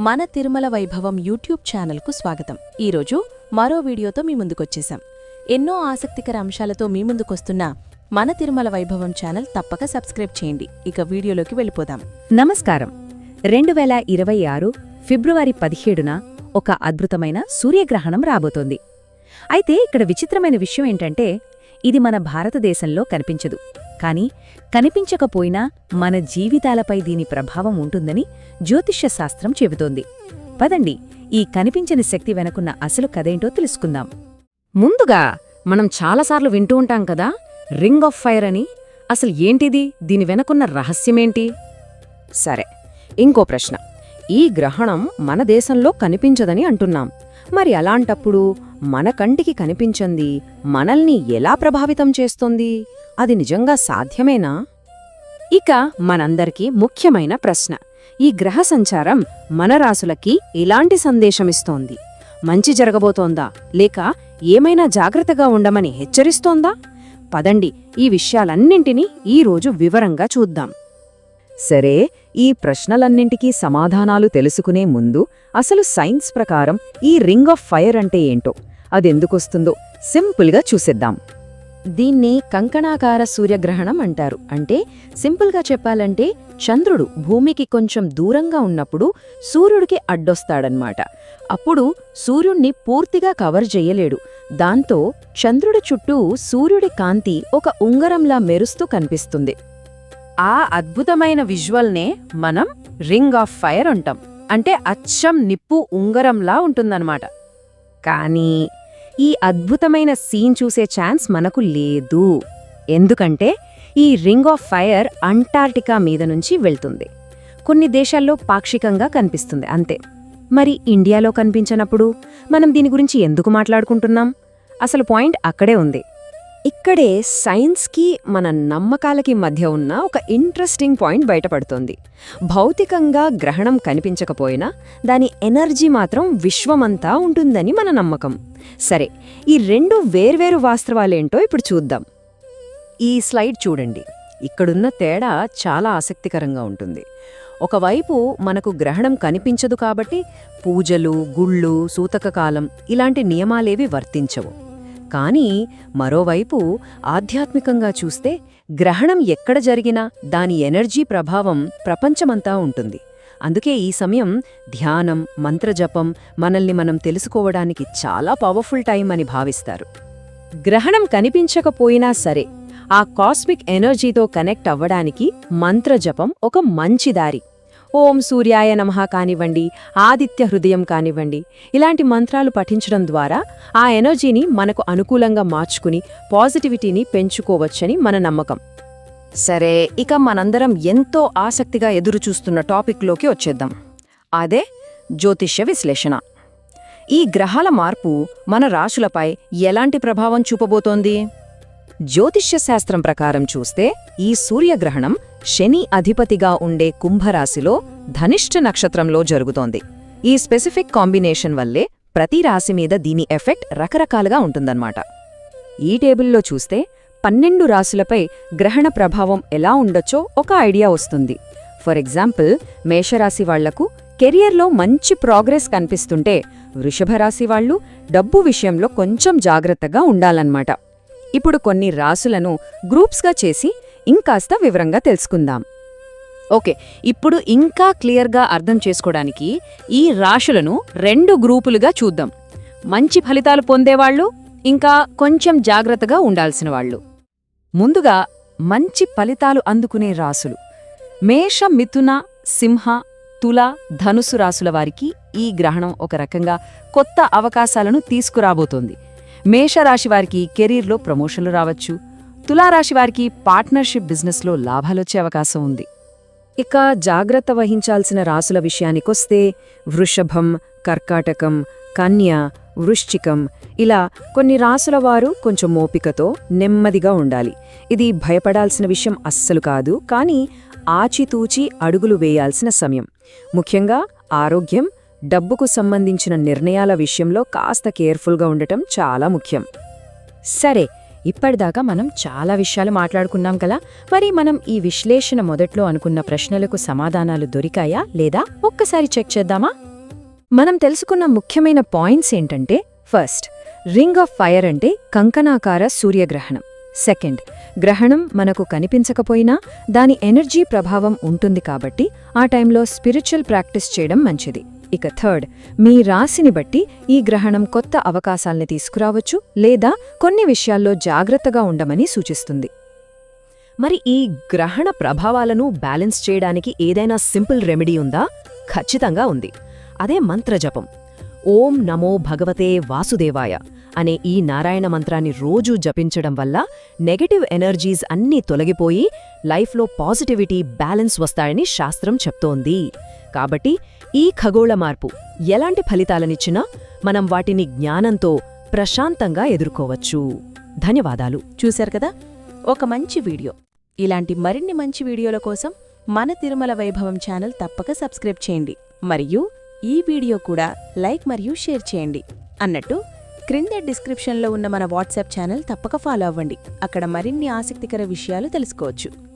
మన తిరుమల వైభవం యూట్యూబ్ ఛానల్కు స్వాగతం. ఈరోజు మరో వీడియోతో మీ ముందుకొచ్చేశాం. ఎన్నో ఆసక్తికర అంశాలతో మీ ముందుకొస్తున్న మన తిరుమల వైభవం ఛానల్ తప్పక సబ్స్క్రైబ్ చేయండి. ఇక వీడియోలోకి వెళ్ళిపోదాం. నమస్కారం. రెండు వేల ఇరవై ఆరు ఫిబ్రవరి పదిహేడున ఒక అద్భుతమైన సూర్యగ్రహణం రాబోతోంది. అయితే ఇక్కడ విచిత్రమైన విషయం ఏంటంటే ఇది మన భారతదేశంలో కనిపించదు. కానీ కనిపించకపోయినా మన జీవితాలపై దీని ప్రభావం ఉంటుందని జ్యోతిష్య శాస్త్రం చెబుతోంది. పదండి ఈ కనిపించని శక్తి వెనకున్న అసలు కథేంటో తెలుసుకుందాం. ముందుగా మనం చాలాసార్లు వింటూ ఉంటాం కదా రింగ్ ఆఫ్ ఫైర్ అని. అసలు ఏంటిది? దీని వెనకున్న రహస్యమేంటి? సరే ఇంకో ప్రశ్న. ఈ గ్రహణం మన దేశంలో కనిపించదని అంటున్నాం. మరి అలాంటప్పుడు మన కంటికి కనిపించంది మనల్ని ఎలా ప్రభావితం చేస్తోంది? అది నిజంగా సాధ్యమేనా? ఇక మనందరికీ ముఖ్యమైన ప్రశ్న. ఈ గ్రహ సంచారం మన రాసులకి ఎలాంటి సందేశమిస్తోంది? మంచి జరగబోతోందా? లేక ఏమైనా జాగ్రత్తగా ఉండమని హెచ్చరిస్తోందా? పదండి ఈ విషయాలన్నింటినీ ఈరోజు వివరంగా చూద్దాం. సరే ఈ ప్రశ్నలన్నింటికీ సమాధానాలు తెలుసుకునే ముందు అసలు సైన్స్ ప్రకారం ఈ రింగ్ ఆఫ్ ఫైర్ అంటే ఏంటో అదెందుకొస్తుందో సింపుల్గా చూసేద్దాం. దీన్ని కంకణాకార సూర్యగ్రహణం అంటారు. అంటే సింపుల్గా చెప్పాలంటే చంద్రుడు భూమికి కొంచెం దూరంగా ఉన్నప్పుడు సూర్యుడికి అడ్డొస్తాడన్మాట అప్పుడు సూర్యుణ్ణి పూర్తిగా కవర్ చెయ్యలేడు దాంతో చంద్రుడి చుట్టూ సూర్యుడి కాంతి ఒక ఉంగరంలా మెరుస్తూ కనిపిస్తుంది. ఆ అద్భుతమైన విజువల్నే మనం రింగ్ ఆఫ్ ఫైర్ అంటాం. అంటే అచ్చం నిప్పు ఉంగరంలా ఉంటుందన్నమాట. కానీ ఈ అద్భుతమైన సీన్ చూసే ఛాన్స్ మనకు లేదు. ఎందుకంటే ఈ రింగ్ ఆఫ్ ఫైర్ అంటార్టికా మీద నుంచి వెళ్తుంది. కొన్ని దేశాల్లో పాక్షికంగా కనిపిస్తుంది అంతే. మరి ఇండియాలో కనిపించినప్పుడు మనం దీని గురించి ఎందుకు మాట్లాడుకుంటున్నాం? అసలు పాయింట్ అక్కడే ఉంది. ఇక్కడే సైన్స్కి మన నమ్మకాలకి మధ్య ఉన్న ఒక ఇంట్రెస్టింగ్ పాయింట్ బయటపడుతోంది. భౌతికంగా గ్రహణం కనిపించకపోయినా దాని ఎనర్జీ మాత్రం విశ్వమంతా ఉంటుందని మన నమ్మకం. సరే ఈ రెండు వేర్వేరు వాస్తవాలేంటో ఇప్పుడు చూద్దాం. ఈ స్లైడ్ చూడండి. ఇక్కడున్న తేడా చాలా ఆసక్తికరంగా ఉంటుంది. ఒకవైపు మనకు గ్రహణం కనిపించదు కాబట్టి పూజలు గుళ్ళు సూతకకాలం ఇలాంటి నియమాలేవి వర్తించవు. కానీ మరోవైపు ఆధ్యాత్మికంగా చూస్తే గ్రహణం ఎక్కడ జరిగినా దాని ఎనర్జీ ప్రభావం ప్రపంచమంతా ఉంటుంది. అందుకే ఈ సమయం ధ్యానం మంత్రజపం మనల్ని మనం తెలుసుకోవడానికి చాలా పవర్ఫుల్ టైం అని భావిస్తారు. గ్రహణం కనిపించకపోయినా సరే ఆ కాస్మిక్ ఎనర్జీతో కనెక్ట్ అవ్వడానికి మంత్రజపం ఒక మంచి దారి. ఓం సూర్యాయ నమః కానివ్వండి ఆదిత్య హృదయం కానివ్వండి ఇలాంటి మంత్రాలు పఠించడం ద్వారా ఆ ఎనర్జీని మనకు అనుకూలంగా మార్చుకుని పాజిటివిటీని పెంచుకోవచ్చని మన నమ్మకం. సరే ఇక మనందరం ఎంతో ఆసక్తిగా ఎదురుచూస్తున్న టాపిక్లోకి వచ్చేద్దాం. అదే జ్యోతిష్య విశ్లేషణ. ఈ గ్రహాల మార్పు మన రాశులపై ఎలాంటి ప్రభావం చూపబోతోంది? జ్యోతిష్య శాస్త్రం ప్రకారం చూస్తే ఈ సూర్యగ్రహణం శని అధిపతిగా ఉండే కుంభరాశిలో ధనిష్ఠ నక్షత్రంలో జరుగుతోంది. ఈ స్పెసిఫిక్ కాంబినేషన్ వల్లే ప్రతి రాశి మీద దీని ఎఫెక్ట్ రకరకాలుగా ఉంటుందన్నమాట. ఈ టేబుల్లో చూస్తే పన్నెండు రాశులపై గ్రహణ ప్రభావం ఎలా ఉండొచ్చో ఒక ఐడియా వస్తుంది. ఫర్ ఎగ్జాంపుల్ మేషరాశి వాళ్ళకు కెరియర్లో మంచి ప్రోగ్రెస్ కనిపిస్తుంటే వృషభరాశి వాళ్ళు డబ్బు విషయంలో కొంచెం జాగ్రత్తగా ఉండాలన్నమాట. ఇప్పుడు కొన్ని రాసులను గ్రూప్స్గా చేసి ఇంకాస్త వివరంగా తెలుసుకుందాం. ఓకే ఇప్పుడు ఇంకా క్లియర్గా అర్థం చేసుకోవడానికి ఈ రాశులను రెండు గ్రూపులుగా చూద్దాం. మంచి ఫలితాలు పొందేవాళ్ళు ఇంకా కొంచెం జాగ్రత్తగా ఉండాల్సిన వాళ్ళు. ముందుగా మంచి ఫలితాలు అందుకునే రాసులు మేష మిథున సింహ తుల ధనుసు రాసుల వారికి ఈ గ్రహణం ఒక రకంగా కొత్త అవకాశాలను తీసుకురాబోతోంది. మేషరాశి వారికి కెరీర్లో ప్రమోషన్లు రావచ్చు. తులారాశి వారికి పార్ట్నర్షిప్ బిజినెస్లో లాభాలొచ్చే అవకాశం ఉంది. ఇక జాగ్రత్త వహించాల్సిన రాసుల విషయానికొస్తే వృషభం కర్కాటకం కన్య వృశ్చికం ఇలా కొన్ని రాసుల వారు కొంచెం మోపికతో నెమ్మదిగా ఉండాలి. ఇది భయపడాల్సిన విషయం అస్సలు కాదు కానీ ఆచితూచి అడుగులు వేయాల్సిన సమయం. ముఖ్యంగా ఆరోగ్యం డబ్బుకు సంబంధించిన నిర్ణయాల విషయంలో కాస్త కేర్ఫుల్గా ఉండటం చాలా ముఖ్యం. సరే ఇప్పటిదాకా మనం చాలా విషయాలు మాట్లాడుకున్నాం కదా. మరి మనం ఈ విశ్లేషణ మొదట్లో అనుకున్న ప్రశ్నలకు సమాధానాలు దొరికాయా లేదా ఒక్కసారి చెక్ చేద్దామా? మనం తెలుసుకున్న ముఖ్యమైన పాయింట్స్ ఏంటంటే ఫస్ట్ రింగ్ ఆఫ్ ఫైర్ అంటే కంకణాకార సూర్యగ్రహణం. సెకండ్ గ్రహణం మనకు కనిపించకపోయినా దాని ఎనర్జీ ప్రభావం ఉంటుంది కాబట్టి ఆ టైంలో స్పిరిచువల్ ప్రాక్టీస్ చేయడం మంచిది. ఇక థర్డ్ మీ రాశిని బట్టి ఈ గ్రహణం కొత్త అవకాశాల్ని తీసుకురావచ్చు లేదా కొన్ని విషయాల్లో జాగ్రత్తగా ఉండమని సూచిస్తుంది. మరి ఈ గ్రహణ ప్రభావాలను బ్యాలెన్స్ చేయడానికి ఏదైనా సింపుల్ రెమెడీ ఉందా? ఖచ్చితంగా ఉంది. అదే మంత్రజపం. ఓం నమో భగవతే వాసుదేవాయ. అనే ఈ నారాయణ మంత్రాన్ని రోజూ జపించడం వల్ల నెగటివ్ ఎనర్జీస్ అన్నీ తొలగిపోయి లైఫ్లో పాజిటివిటీ బ్యాలెన్స్ వస్తాయని శాస్త్రం చెప్తోంది. కాబట్టి ఈ ఖగోళ మార్పు ఎలాంటి ఫలితాలనిచ్చినా మనం వాటిని జ్ఞానంతో ప్రశాంతంగా ఎదుర్కోవచ్చు. ధన్యవాదాలు. చూశారు కదా? ఒక మంచి వీడియో. ఇలాంటి మరిన్ని మంచి వీడియోల కోసం మన తిరుమల వైభవం ఛానల్ తప్పక సబ్స్క్రైబ్ చేయండి. మరియు ఈ వీడియో కూడా లైక్ మరియు షేర్ చేయండి. అన్నట్టు క్రింద డిస్క్రిప్షన్లో ఉన్న మన వాట్సాప్ ఛానల్ తప్పక ఫాలో అవ్వండి. అక్కడ మరిన్ని ఆసక్తికర విషయాలు తెలుసుకోవచ్చు.